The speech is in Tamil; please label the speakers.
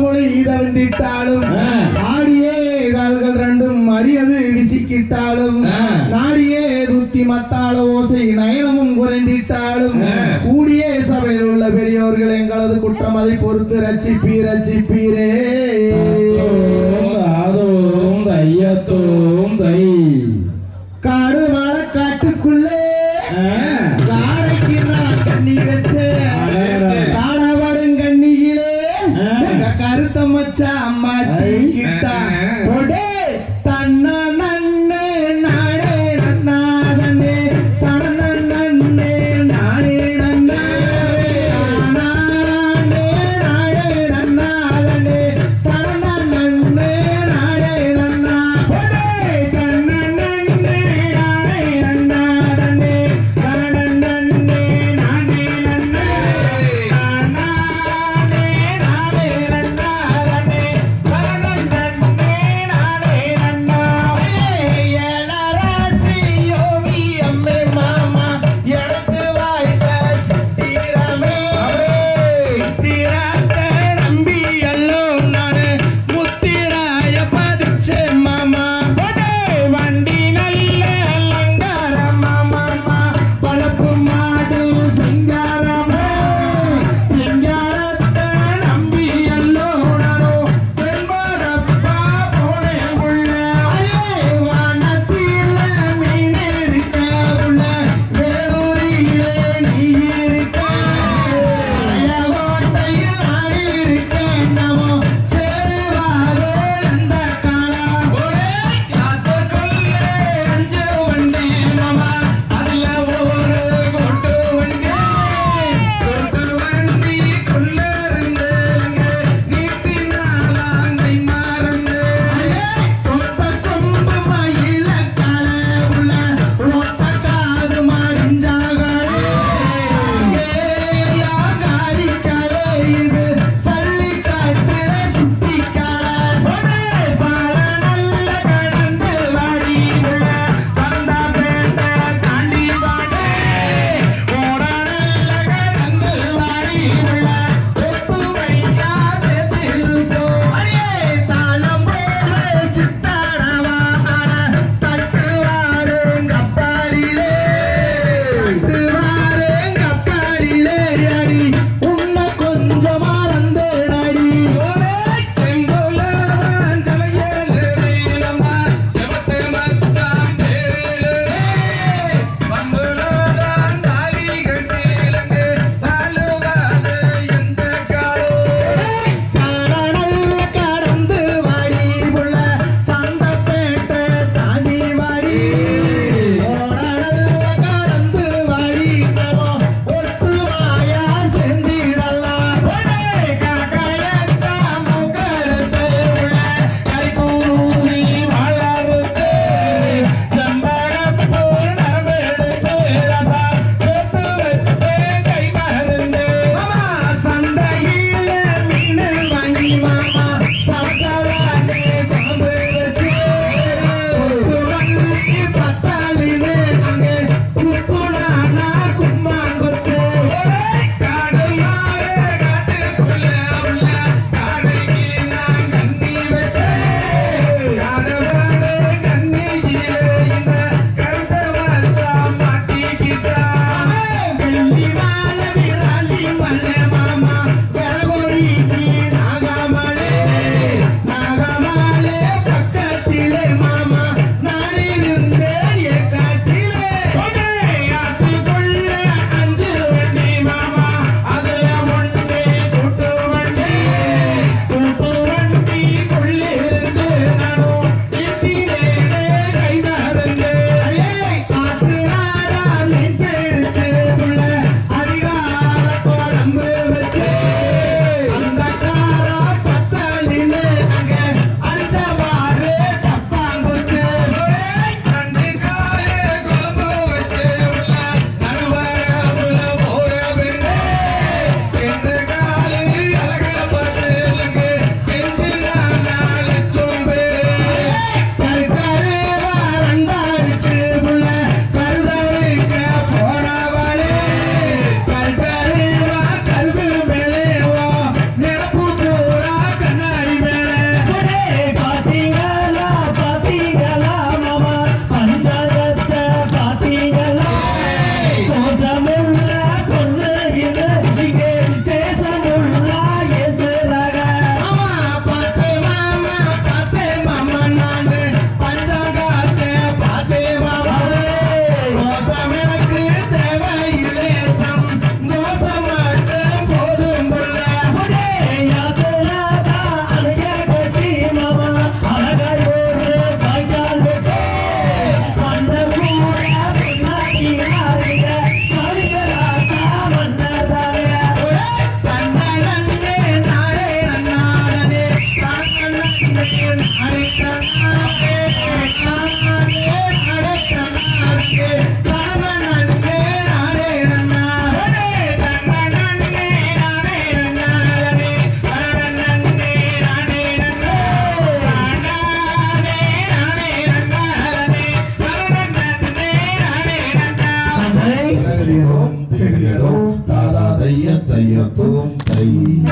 Speaker 1: பழமொழி ஈத
Speaker 2: வந்திட்டாலும்
Speaker 1: ஆடியே கால்கள் ரெண்டும் அரியது
Speaker 2: இடிசிக்கிட்டாலும்
Speaker 1: நாடியே தூத்தி மத்தாள ஓசை நயனமும் குறைந்திட்டாலும் கூடிய சபையில் உள்ள பெரியோர்கள் எங்களது குற்றம் அதை பொறுத்து ரச்சிப்பீர்
Speaker 3: ரச்சிப்பீரே